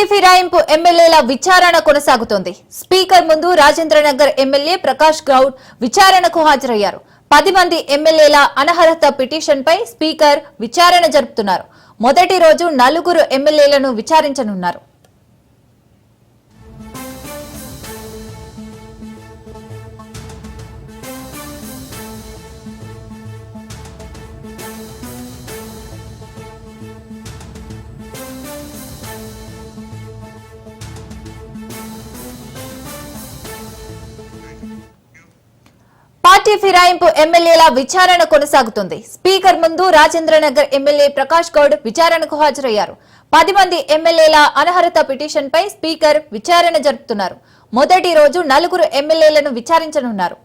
Party ఫిరాయింపు ఎమ్మెల్యేల విచారణ కొనసాగుతోంది. స్పీకర్ ముందు రాజేంద్రనగర్ ఎమ్మెల్యే ప్రకాష్ గౌడ్ విచారణకు హాజరయ్యారు. పది మంది ఎమ్మెల్యేల అనర్హత పిటిషన్పై స్పీకర్ విచారణ జరుపుతున్నారు. మొదటి రోజు నలుగురు ఎమ్మెల్యేలను విచారించనున్నారు. పార్టీ ఫిరాయింపు ఎమ్మెల్యేల విచారణ కొనసాగుతుంది. స్పీకర్ ముందు రాజేంద్రనగర్ ఎమ్మెల్యే ప్రకాష్ గౌడ్ విచారణకు హాజరయ్యారు. పది మంది ఎమ్మెల్యేల అనర్హత పిటిషన్పై స్పీకర్ విచారణ జరుపుతున్నారు. మొదటి రోజు నలుగురు ఎమ్మెల్యేలను విచారించనున్నారు.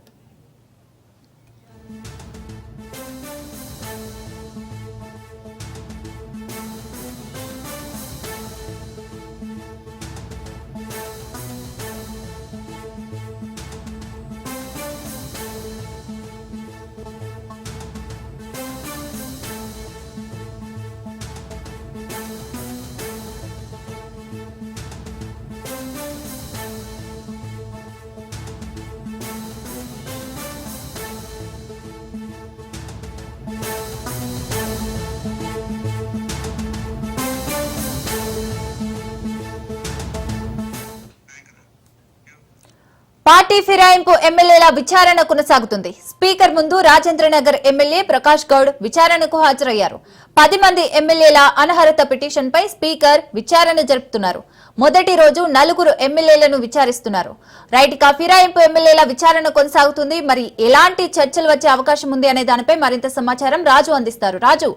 పార్టీ ఫిరాయింపు ఎమ్మెల్యేల విచారణ కొనసాగుతుంది. స్పీకర్ ముందు రాజేంద్రనగర్ ఎమ్మెల్యే ప్రకాష్ గౌడ్ విచారణకు హాజరయ్యారు. పది మంది ఎమ్మెల్యేల అనర్హత పిటిషన్పై స్పీకర్ విచారణ జరుపుతున్నారు. మొదటి రోజు నలుగురు ఎమ్మెల్యేలను విచారిస్తున్నారు. రైట్గా ఫిరాయింపు ఎమ్మెల్యేల విచారణ కొనసాగుతుంది. మరి ఎలాంటి చర్చలు వచ్చే అవకాశం ఉంది అనే దానిపై మరింత సమాచారం రాజు అందిస్తారు. రాజు.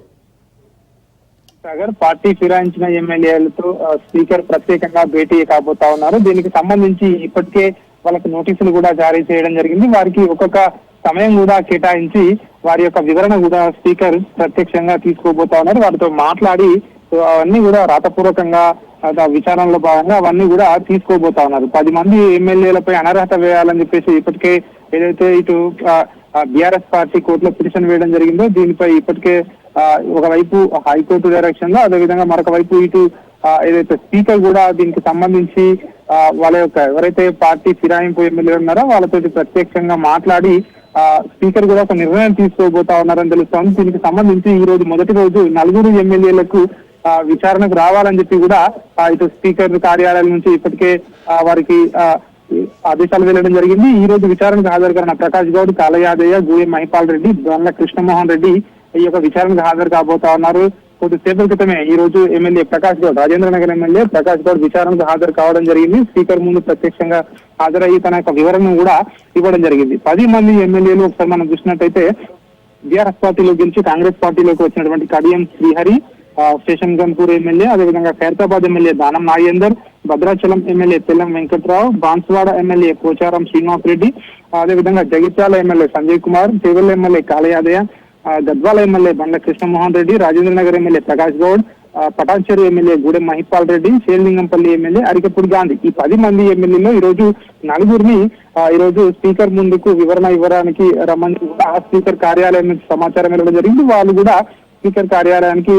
సాగర్ పార్టీ ఫిరాయించిన ఎమ్మెల్యేలతో స్పీకర్ ప్రత్యేకంగా భేటీ కాబోతా ఉన్నారు. దీనికి సంబంధించి ఇప్పటికే వాళ్ళకి నోటీసులు కూడా జారీ చేయడం జరిగింది. వారికి ఒక్కొక్క సమయం కూడా కేటాయించి వారి యొక్క వివరణ కూడా స్పీకర్ ప్రత్యక్షంగా తీసుకోబోతా ఉన్నారు. వారితో మాట్లాడి అవన్నీ కూడా రాతపూర్వకంగా విచారణలో భాగంగా అవన్నీ కూడా తీసుకోబోతా ఉన్నారు. పది మంది ఎమ్మెల్యేలపై అనర్హత వేయాలని చెప్పేసి ఇప్పటికే ఏదైతే ఇటు బీఆర్ఎస్ పార్టీ కోర్టులో పిటిషన్ వేయడం జరిగిందో దీనిపై ఇప్పటికే ఒకవైపు హైకోర్టు డైరెక్షన్లో అదేవిధంగా మరొక వైపు ఇటు ఏదైతే స్పీకర్ కూడా దీనికి సంబంధించి వాళ్ళ యొక్క ఎవరైతే పార్టీ ఫిరాయింపు ఎమ్మెల్యేలు ఉన్నారో వాళ్ళతో ప్రత్యక్షంగా మాట్లాడి ఆ, స్పీకర్ కూడా ఒక నిర్ణయం తీసుకోబోతా ఉన్నారని తెలుస్తోంది. దీనికి సంబంధించి ఈ రోజు మొదటి రోజు నలుగురు ఎమ్మెల్యేలకు ఆ, విచారణకు రావాలని చెప్పి కూడా ఇటు స్పీకర్ కార్యాలయం నుంచి ఇప్పటికే వారికి ఆ, ఆదేశాలు వెళ్ళడం జరిగింది. ఈ రోజు విచారణకు హాజరు కాసిన ప్రకాష్ గౌడ్ కాలయాదయ్య గూడెం మహిపాల్ రెడ్డి దొంగ కృష్ణమోహన్ రెడ్డి ఈ యొక్క విచారణకు హాజరు కాబోతా ఉన్నారు. కొద్దిసేపటి క్రితమే ఈ రోజు ఎమ్మెల్యే ప్రకాష్ గౌడ్ రాజేంద్ర నగర్ ఎమ్మెల్యే ప్రకాష్ గౌడ్ విచారణకు హాజరు కావడం జరిగింది. స్పీకర్ ముందు ప్రత్యక్షంగా హాజరయ్యి తన యొక్క వివరణను కూడా ఇవ్వడం జరిగింది. పది మంది ఎమ్మెల్యేలు ఒకసారి మనం చూసినట్టయితే బీఆర్ఎస్ పార్టీలో గెలిచి కాంగ్రెస్ పార్టీలోకి వచ్చినటువంటి కడియం శ్రీహరి ఆ, స్టేషన్ గన్పూర్ ఎమ్మెల్యే అదేవిధంగా Khairatabad MLA Danam Nagender Bhadrachalam MLA Tellam Venkatrao Banswada MLA Pocharam Srinivas Reddy అదేవిధంగా జగిత్యాల ఎమ్మెల్యే సంజయ్ కుమార్ చేవెళ్ళ ఎమ్మెల్యే కాళయాదయ గద్వాల ఎమ్మెల్యే బండ్ల కృష్ణమోహన్ రెడ్డి రాజేంద్ర నగర్ ఎమ్మెల్యే ప్రకాష్ గౌడ్ ఆ, పటాన్చెరు ఎమ్మెల్యే గూడెం మహిపాల్ రెడ్డి శేలింగంపల్లి ఎమ్మెల్యే అరికపూడి గాంధీ. ఈ పది మంది ఎమ్మెల్యేలో ఈ రోజు నలుగురిని ఈ రోజు స్పీకర్ ముందుకు వివరణ ఇవ్వడానికి రమ్మని ఆ స్పీకర్ కార్యాలయం నుంచి సమాచారం ఇవ్వడం జరిగింది. వాళ్ళు కూడా స్పీకర్ కార్యాలయానికి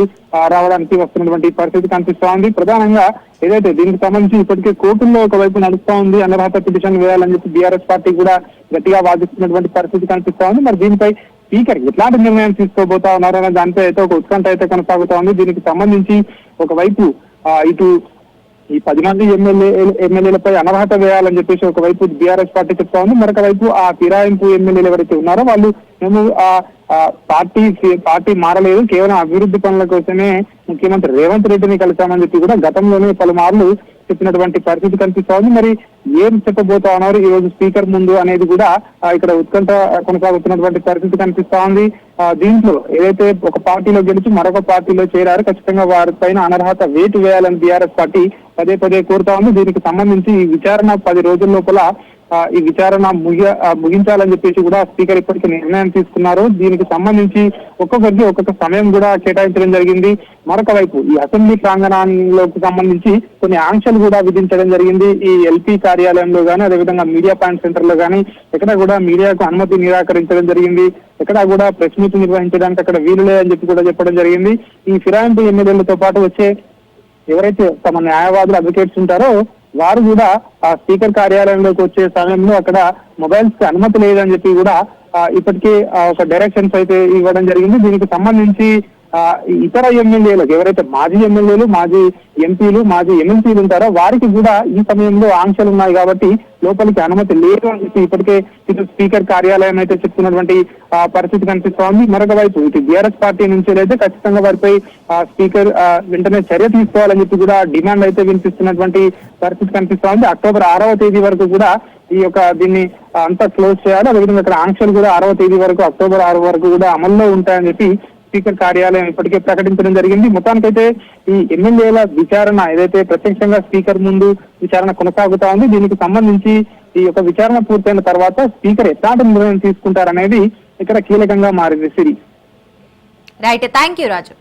రావడానికి వస్తున్నటువంటి పరిస్థితి కనిపిస్తా ఉంది. ప్రధానంగా ఏదైతే దీనికి సంబంధించి ఇప్పటికే కోర్టుల్లో ఒకవైపు నడుస్తా ఉంది. అనర్హత పిటిషన్ వేయాలని చెప్పి బీఆర్ఎస్ పార్టీ కూడా గట్టిగా వాదిస్తున్నటువంటి పరిస్థితి కనిపిస్తా ఉంది. మరి దీనిపై స్పీకర్ ఎట్లాంటి నిర్ణయం తీసుకోబోతా ఉన్నారనే దానిపై అయితే ఒక ఉత్కంఠ అయితే కొనసాగుతా ఉంది. దీనికి సంబంధించి ఒకవైపు ఇటు ఈ పది మంది ఎమ్మెల్యే ఎమ్మెల్యేలపై అనర్హత వేయాలని చెప్పేసి ఒకవైపు బీఆర్ఎస్ పార్టీ చెప్తా ఉంది. మరొక వైపు ఆ ఫిరాయింపు ఎమ్మెల్యేలు ఎవరైతే ఉన్నారో వాళ్ళు మేము ఆ ఆ, పార్టీ పార్టీ మారలేదు. కేవలం అభివృద్ధి పనుల కోసమే ముఖ్యమంత్రి రేవంత్ రెడ్డిని కలిసామని చెప్పి కూడా గతంలోనే పలుమార్లు చెప్పినటువంటి పరిస్థితి కనిపిస్తోంది. మరి ఏం చెప్పబోతా ఉన్నారు ఈ రోజు స్పీకర్ ముందు అనేది కూడా ఇక్కడ ఉత్కంఠ కొనసాగుతున్నటువంటి పరిస్థితి కనిపిస్తా ఉంది దీంట్లో ఏదైతే ఒక పార్టీలో గెలిచి మరొక పార్టీలో చేరారు ఖచ్చితంగా వారి పైన అనర్హత వేటు వేయాలని బీఆర్ఎస్ పార్టీ పదే పదే కోరుతా ఉంది. దీనికి సంబంధించి ఈ విచారణ పది రోజుల లోపల ఈ విచారణ ముగి ముగించాలని చెప్పేసి కూడా స్పీకర్ ఇప్పటికే నిర్ణయం తీసుకున్నారు. దీనికి సంబంధించి ఒక్కొక్కరికి ఒక్కొక్క సమయం కూడా కేటాయించడం జరిగింది. మరొక వైపు ఈ అసెంబ్లీ ప్రాంగణంలోకి సంబంధించి కొన్ని ఆంక్షలు కూడా విధించడం జరిగింది. ఈ ఎల్పీ కార్యాలయంలో కానీ అదేవిధంగా మీడియా పాయింట్ సెంటర్లో కానీ ఎక్కడ కూడా మీడియాకు అనుమతి నిరాకరించడం జరిగింది. ఎక్కడ కూడా ప్రెస్ మీట్ నిర్వహించడానికి అక్కడ వీలు లేదని చెప్పి కూడా చెప్పడం జరిగింది. ఈ ఫిరాయింపు ఎమ్మెల్యేలతో పాటు వచ్చే ఎవరైతే తమ న్యాయవాదులు అడ్వకేట్స్ ఉంటారో వారు కూడా ఆ స్పీకర్ కార్యాలయంలోకి వచ్చే సమయంలో అక్కడ మొబైల్స్కి అనుమతి లేదని చెప్పి కూడా ఇప్పటికే ఆ, ఒక డైరెక్షన్స్ అయితే ఇవ్వడం జరిగింది. దీనికి సంబంధించి ఇతర ఎమ్మెల్యేలకు ఎవరైతే మాజీ ఎమ్మెల్యేలు మాజీ ఎంపీలు మాజీ ఎమ్మెల్సీలు ఉంటారో వారికి కూడా ఈ సమయంలో ఆంక్షలు ఉన్నాయి కాబట్టి లోపలికి అనుమతి లేదు అని చెప్పి ఇప్పటికే ఇటు స్పీకర్ కార్యాలయం అయితే చెప్తున్నటువంటి పరిస్థితి కనిపిస్తోంది మరొక వైపు ఇటు బీఆర్ఎస్ పార్టీ నుంచి అయితే ఖచ్చితంగా వారిపై స్పీకర్ వెంటనే చర్య తీసుకోవాలని చెప్పి కూడా డిమాండ్ అయితే వినిపిస్తున్నటువంటి పరిస్థితి కనిపిస్తోంది అక్టోబర్ ఆరవ తేదీ వరకు కూడా ఈ యొక్క దీన్ని అంతా క్లోజ్ చేయాలి. అదేవిధంగా ఇక్కడ ఆంక్షలు కూడా ఆరవ తేదీ వరకు అక్టోబర్ ఆరు వరకు కూడా అమల్లో ఉంటాయని చెప్పి స్పీకర్ కార్యాలయం ఇప్పటికే ప్రకటించడం జరిగింది. మొత్తానికైతే ఈ ఎమ్మెల్యేల విచారణ ఏదైతే ప్రత్యక్షంగా స్పీకర్ ముందు విచారణ కొనసాగుతా ఉంది దీనికి సంబంధించి ఈ యొక్క విచారణ పూర్తయిన తర్వాత స్పీకర్ ఎట్లాంటి నిర్ణయం తీసుకుంటారనేది ఇక్కడ కీలకంగా మారింది Siri. Right thank you Raju